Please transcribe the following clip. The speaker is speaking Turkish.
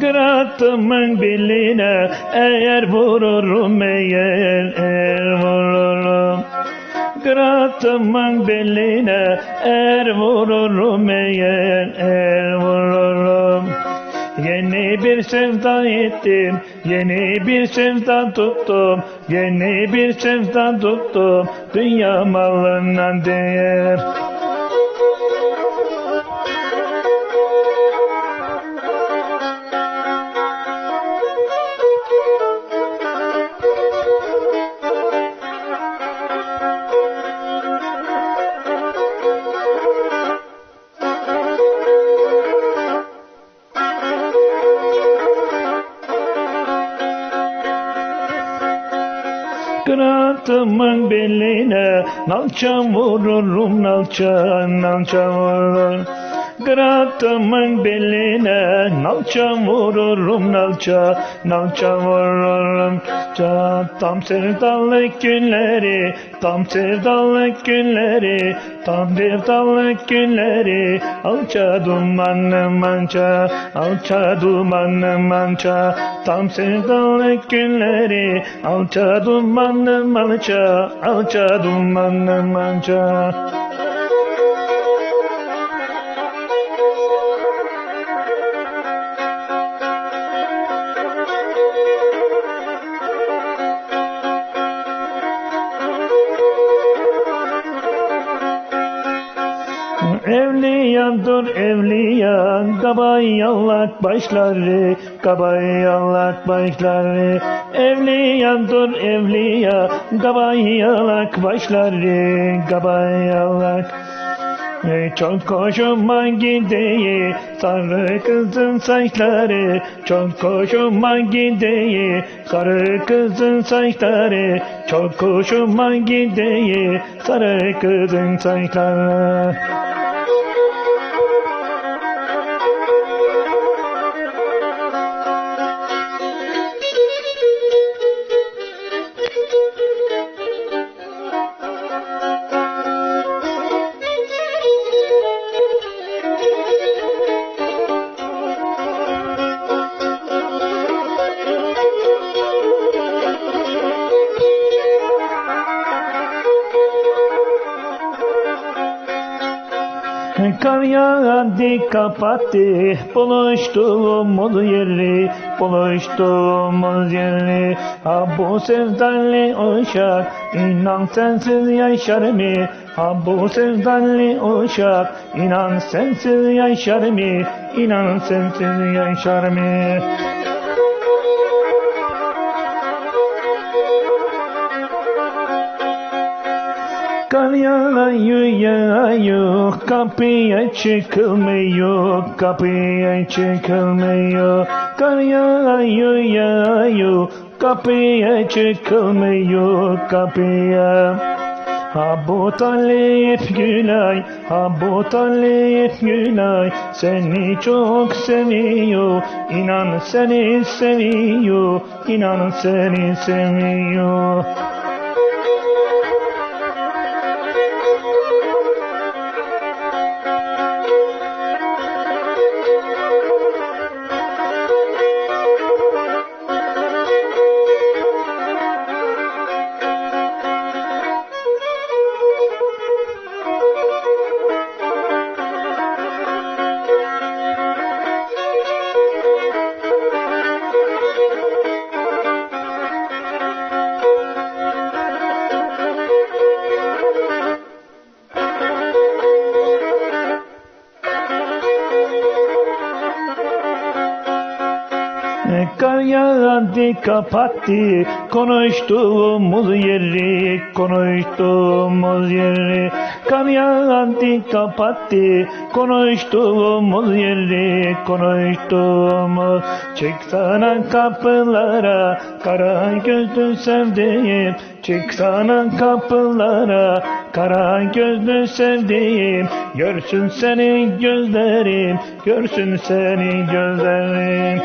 Kırattımın beline eğer vururum eğer eğer vururum. Kırattımın beline eğer vururum eğer eğer vururum. Yeni bir sevda ettim, yeni bir sevda tuttum, yeni bir sevda tuttum, dünya malına değer. Kıratımın beline nalçam vururum nalçam nalçam vururum. Kıratımın beline nalçam vururum nalça nalçam vururum. Ça, Tam sevdalık günleri tam sevdalık günleri tam sevdalık günleri. Alça dumanlı mança alça dumanlı mança tam sevdalık günleri alça dumanlı mança alça dumanlı mança Evliya dur evliya kabay yallak başları kabay yallak başları. Evliya dur evliya kabay yallak başları kabay yallak Ey Çok hoşuma gidiyor sarı kızın saçları. Çok hoşuma gidiyor sarı kızın saçları. Çok hoşuma gidiyor sarı kızın saçları Kar yağdı kapattı. Buluştuğumuz yeri buluştuğumuz yeri. Ha bu sevdalı uşak inan sensiz yaşar mı? Ha bu sevdalı uşak inan sensiz yaşar mı? İnan sensiz yaşar mı Kar yağıyor kapıya çıkılmıyor kapıya çıkılmıyor. Kar yağıyor kapıya çıkılmıyor kapıya. Ha bu talep Gülay, ha bu talep Gülay Seni çok seviyor, inan seni seviyor inan seni seviyor yağdı kapattı. Konuştuğumuz yeri konuştuğumuz yeri. Kar yağdı kapattı. Konuştuğumuz yeri konuştuğumuz. Çıksana kapılara kara gözlü sevdiğim. Çıksana kapılara kara gözlü sevdiğim. Görsün seni gözlerim görsün seni gözlerim